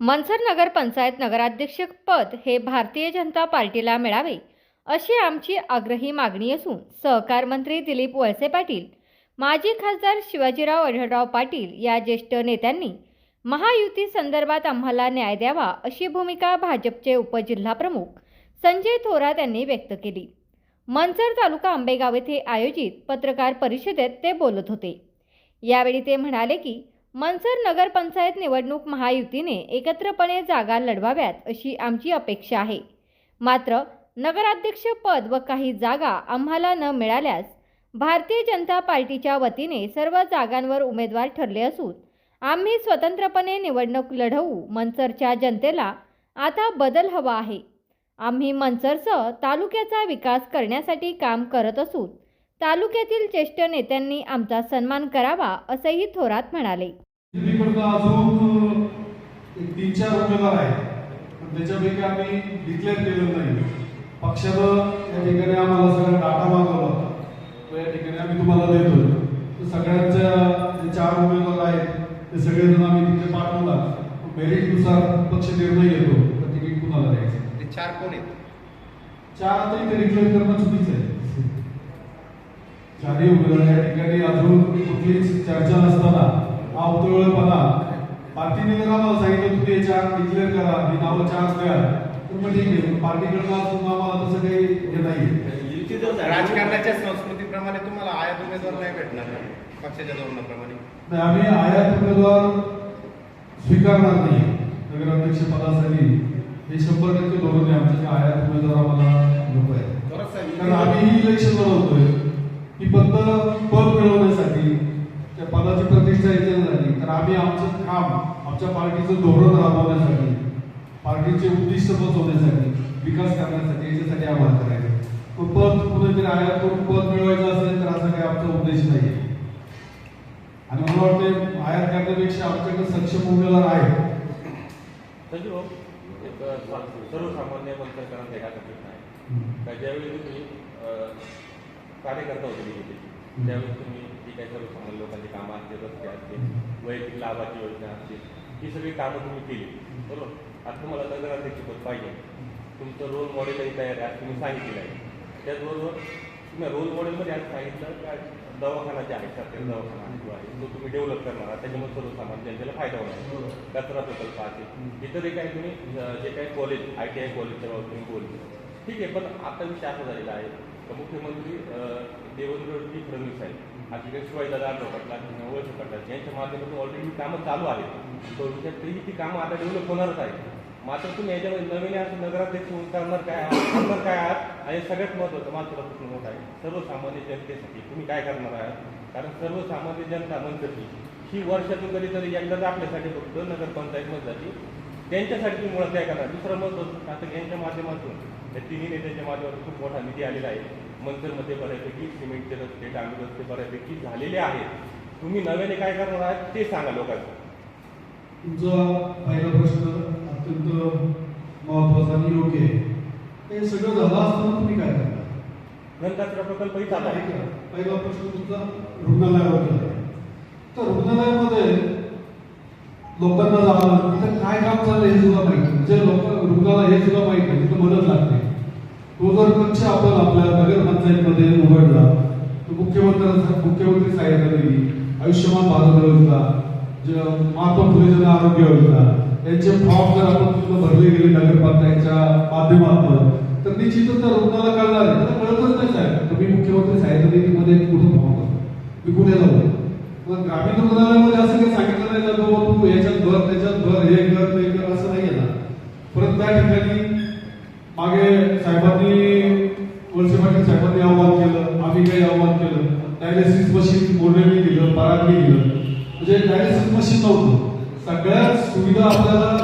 मनसर नगर पंचायत नगराध्यक्ष पद हे भारतीय जनता पार्टीला मिळावे अशी आमची आग्रही मागणी असून सहकार मंत्री दिलीप वळसे पाटील माजी खासदार शिवाजीराव आढळराव पाटील या ज्येष्ठ नेत्यांनी महायुती संदर्भात आम्हाला न्याय द्यावा अशी भूमिका भाजपचे उपजिल्हाप्रमुख संजय थोरात यांनी व्यक्त केली. मनसर तालुका आंबेगाव येथे आयोजित पत्रकार परिषदेत ते बोलत होते. यावेळी ते म्हणाले की मनसर नगरपंचायत निवडणूक महायुतीने एकत्रपणे जागा लढवाव्यात अशी आमची अपेक्षा आहे. मात्र नगराध्यक्ष पद व काही जागा आम्हाला न मिळाल्यास भारतीय जनता पार्टीच्या वतीने सर्व जागांवर उमेदवार ठरले असून आम्ही स्वतंत्रपणे निवडणूक लढवू मनसरच्या जनतेला आता बदल हवा आहे. आम्ही मनसरसह तालुक्याचा विकास करण्यासाठी काम करत असून तालुक्यातील ज्येष्ठ नेत्यांनी आमचा सन्मान करावा असंही थोरात म्हणाले. तीन चार उमेदवार आहेत. पण त्याच्यापैकी आम्ही डिक्लेअर केलेलं नाही. पक्षानं या ठिकाणी आम्हाला सगळा डाटा मागवला होता. तो या ठिकाणी आम्ही तुम्हाला देतो तर सगळ्यांच्या जे चार उमेदवार आहेत ते सगळेजण आम्ही तिथे पाठवला. मेरिटनुसार पक्ष निर्णय तर तिकीट कुणाला द्यायचं? ते चार कोण आहेत? चार आता इथे डिक्लेअर करणं चुकीचं आहे. चारही उमेदवार या ठिकाणी अजून कुठलीच चर्चा नसताना हा उतरवळपणा पार्टीने जर आम्हाला सांगितलं तुम्ही हे चार डिक्लेअर करा. ही नावं चार द्या तर मग ठीक आहे. पार्टीकडनं अजून आम्हाला तसं काही हे नाही राजकारणाच्या संस्कृतीप्रमाणे तुम्हाला आयात उमेदवार नाही भेटणार? पक्षाच्या धोरणाप्रमाणे. नाही, आम्ही आयात उमेदवार स्वीकारणार नाही. नगराध्यक्ष पदासाठी. हे शंभर टक्के धोरण आहे. आमचं की आयात उमेदवार आम्हाला नको आहे. कारण आम्ही ही इलेक्शन लढवतोय. ही फक्त पद मिळवण्यासाठी त्या पदाची प्रतिष्ठा याच्यासाठी तर आम्ही आमचं काम आमच्या पार्टीचं धोरण राबवण्यासाठी पार्टीचे उद्दिष्ट पोहोचवण्यासाठी विकास करण्यासाठी याच्यासाठी आम्हाला करायचं. पण पद कुठेतरी आयात करून पद मिळवायचं असेल तर असा काही आमचा उद्देश नाही आणि मला वाटतं आयात करण्यापेक्षा आमच्याकडे सक्षम उमेदवार अ, सर्वसामान्य प्रश्न आहे. का ज्यावेळी तुम्ही कार्यकर्ता होते बीजेपीचे त्यावेळी तुम्ही जी काही सर्वसामान्य लोकांची कामं असतील रस्ते असतील वैयक्तिक लाभाची योजना असतील ही सगळी कामं तुम्ही केली. बरोबर? आता तुम्हाला नगराध्यक्षपद पाहिजे. तुमचं रोल मॉडेलही तयार आहे तुम्ही सांगितलेलं आहे. त्याचबरोबर तुम्ही रोल मॉडेलमध्ये आज सांगितलं का दवाखाना जे आहे सरकारी दवाखाना आहे जो आहे तो तुम्ही डेव्हलप करणार आहात. त्याच्यामुळे सर्वसामान्य जनतेला फायदा होणार. कचरा प्रकल्प असेल इतरही काही तुम्ही जे काही कॉलेज आय टी आय कॉलेजच्या बाबतीत तुम्ही बोलले. ठीक आहे पण आता विषय असा झालेला आहे. मुख्यमंत्री देवेंद्रजी फडणवीस आहेत आज काही शिवाजीदादा आढळराव पाटला वळसे पाटला यांच्या माध्यमातून ऑलरेडी कामं चालू आहेत. भविष्यातही ती कामं आता डेव्हलप होणारच आहेत. मात्र तुम्ही याच्यामध्ये नवीन असं नगराध्यक्ष होऊन काय आहात? काय आहात? आणि सगळ्यात महत्त्वाचं माझा प्रश्न होत आहे. सर्वसामान्य जनतेसाठी तुम्ही काय करणार आहात? कारण सर्वसामान्य जनता म्हणतात ही वर्षातून कधीतरी एकदाच आपल्यासाठी फक्त नगरपंचायतमध्ये जाते त्यांच्यासाठी तुम्ही मुळात काय करणार? दुसरं महत्त्वाचं आता यांच्या माध्यमातून या तिन्ही नेत्यांच्या माध्यमातून खूप मोठा निधी आलेला आहे. मंचरमध्ये बऱ्यापैकी सिमेंटचे रस्ते डांबी रस्ते बऱ्यापैकी झालेले आहेत. तुम्ही नव्याने काय करणार आहात ते सांगा लोकांना. तुमचा पहिला प्रश्न अत्यंत महत्त्वाचा आणि योग्य आहे. हे सगळं झालं असताना तुम्ही काय करता घनकचरा प्रकल्पही चालू आहे पहिला प्रश्न तुमचा आहे. तर रुग्णालयामध्ये लोकांना जावं तिथं काय काम चाललंय हे सुद्धा माहिती म्हणजे लोक रुग्णाला हे सुद्धा माहिती तिथं मदत लागते. तो जर कक्ष आपण आपल्या नगरपंचायतमध्ये उघडला. तर मुख्यमंत्री मुख्यमंत्री सहाय्यता दिली आयुष्यमान भारत योजना महात्मा फुले जन आरोग्य योजना यांचे फॉर्म जर आपण तिथं भरले गेले नगरपंचायतच्या माध्यमातून तर निश्चितच त्या रुग्णाला कळणार आहे. त्याला कळतच नाही साहेब. तुम्ही मुख्यमंत्री सहायता निधीमध्ये कुठं फॉर्म मी कुठे जाऊ ग्रामीण रुग्णालयामध्ये असं काही सांगितलं नाही "बाबा तू याच्यात भर त्याच्यात भर हे कर ते कर असं नाही ना. परत त्या ठिकाणी मागे साहेबांनी वळसे पाटील साहेबांनी आव्हान केलं आम्ही काही आव्हान केलं डायलिसिस मशीन मोडणी दिलं पारांनी दिलं म्हणजे डायलिसिस मशीन नव्हतं. सगळ्या सुविधा आपल्याला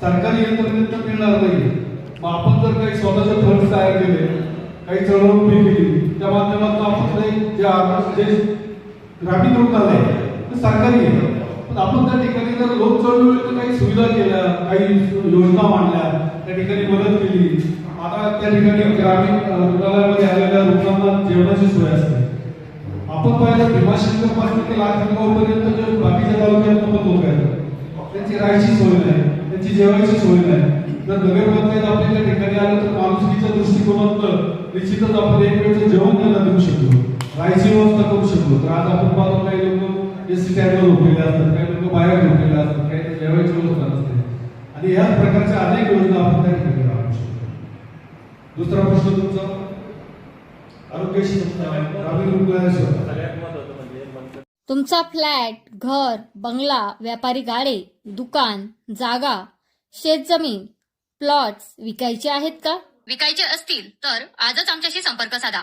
सरकारी यंत्रणेत मिळणार नाही मग आपण जर काही स्वतःचे फंड तयार केले काही चळवळ उभी केली त्या माध्यमातून आपण काही जे आपण जे ग्रामीण रुग्णालय ते सरकारी आहे. पण आपण त्या ठिकाणी जर लोक चळवळीत काही सुविधा केल्या काही योजना मांडल्या त्या ठिकाणी मदत केली. आता त्या ठिकाणी ग्रामीण रुग्णालयामध्ये आलेल्या रुग्णांना जेवणाची सोय असते. आपण पाहिलं भीमाशंकरपासून ते लाख पर्यंत जे बाकीच्या तालुक्यात लोक आहेत त्यांची राहायची सोय नाही त्यांची जेवायची सोय नाही. जर नगरपंचायत आपल्या त्या ठिकाणी आलं तर माणुसकीच्या दृष्टिकोनातनं निश्चितच आपण एक वेळचं जेवण त्यांना देऊ शकतो. राहायची व्यवस्था करू शकतो. तर आज आपण पाहतो काही लोक टी स्टँडवर झोपलेले असतात काही लोक बाहेर झोपलेले असतात काही जेवायची व्यवस्था नसते. आणि याच प्रकारच्या अनेक योजना आपण त्या ठिकाणी राबवू शकतो. दुसरा प्रश्न तुमचा? आरोग्याशी ग्रामीण रुग्णालयाशी होता. सगळ्यात महत्वाचं म्हणजे तुमचा फ्लॅट घर बंगला व्यापारी गाडे दुकान जागा शेतजमीन प्लॉट्स विकायचे आहेत का? विकायचे असतील तर आजच आमच्याशी संपर्क साधा.